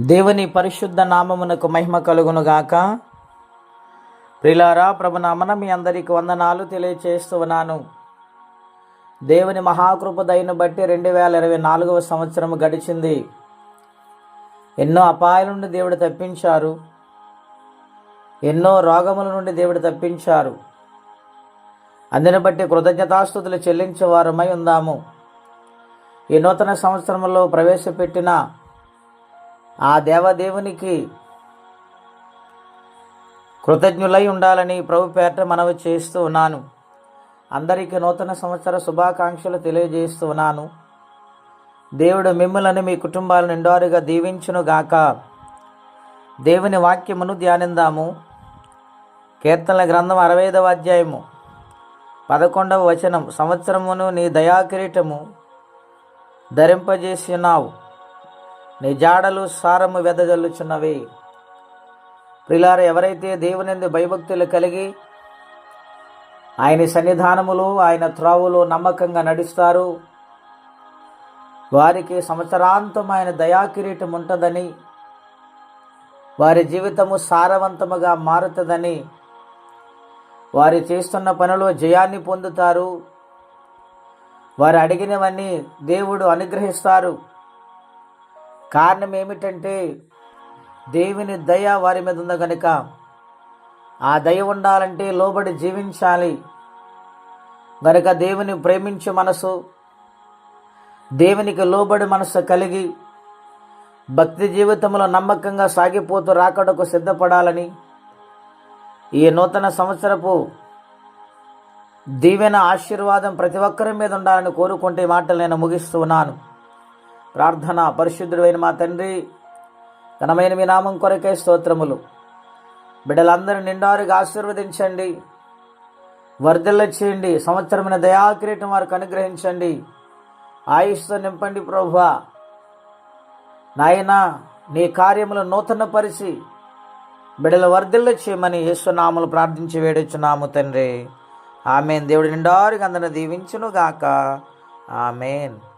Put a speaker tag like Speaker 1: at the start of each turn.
Speaker 1: దేవుని పరిశుద్ధ నామమునకు మహిమ కలుగునుగాక. ప్రిలారా ప్రభునామన మీ అందరికి వందనాలు తెలియచేస్తూ ఉన్నాను. దేవుని మహాకృప దయను బట్టి రెండు వేల ఇరవై నాలుగవ సంవత్సరం గడిచింది. ఎన్నో అపాయాల నుండి దేవుడు తప్పించారు. ఎన్నో రోగముల నుండి దేవుడు తప్పించారు. అందుని బట్టి కృతజ్ఞతాస్థుతులు చెల్లించేవారమై ఉందాము. ఈ నూతన సంవత్సరంలో ప్రవేశపెట్టిన ఆ దేవదేవునికి కృతజ్ఞులై ఉండాలని ప్రభు పేట మనవి చేస్తూ ఉన్నాను. అందరికీ నూతన సంవత్సర శుభాకాంక్షలు తెలియజేస్తూ ఉన్నాను. దేవుడు మిమ్మల్ని మీ కుటుంబాలను నిండారుగా దీవించును గాక దేవుని వాక్యమును ధ్యానిందాము. కీర్తనల గ్రంథం అరవైదవ అధ్యాయము పదకొండవ వచనం సంవత్సరమును నీ దయాకిరీటము ధరింపజేసినావు నీ జాడలు సారము వెదజల్లుచున్నవి. ప్రిలార ఎవరైతే దేవునిందు భయభక్తులు కలిగి ఆయన సన్నిధానములు ఆయన త్రావులు నమ్మకంగా నడుస్తారు వారికి సంవత్సరాంతం ఆయన దయాకిరీటం ఉంటుందని వారి జీవితము సారవంతముగా మారుతుందని వారు చేస్తున్న పనులు జయాన్ని పొందుతారు. వారు అడిగినవన్నీ దేవుడు అనుగ్రహిస్తారు. కారణం ఏమిటంటే దేవుని దయ వారి మీద ఉంది కనుక ఆ దయ ఉండాలంటే లోబడి జీవించాలి. గనుక దేవుని ప్రేమించే మనసు దేవునికి లోబడి మనసు కలిగి భక్తి జీవితంలో నమ్మకంగా సాగిపోతూ రాకడకు సిద్ధపడాలని ఈ నూతన సంవత్సరపు దీవెన ఆశీర్వాదం ప్రతి ఒక్కరి మీద ఉండాలని కోరుకుంటే మాటలు నేను ముగిస్తున్నాను ప్రార్థన పరిశుద్ధుడైన మా తండ్రి ఘనమైన మీ నామం కొరకే స్తోత్రములు. బిడ్డలందరూ నిండారుగా ఆశీర్వదించండి. వర్ధిల్ల చేయండి. సంవత్సరమైన దయాకిరీటం వారికి అనుగ్రహించండి. ఆయుష్తో నింపండి ప్రభు నాయనా నీ కార్యములు నూతన పరిచి బిడల వర్ధిల్ల చేయమని యేసునామలు ప్రార్థించి వేడుచున్నాము తండ్రి. ఆమెన్. దేవుడి నిండారుగా అందరిని దీవించును గాక ఆమెన్.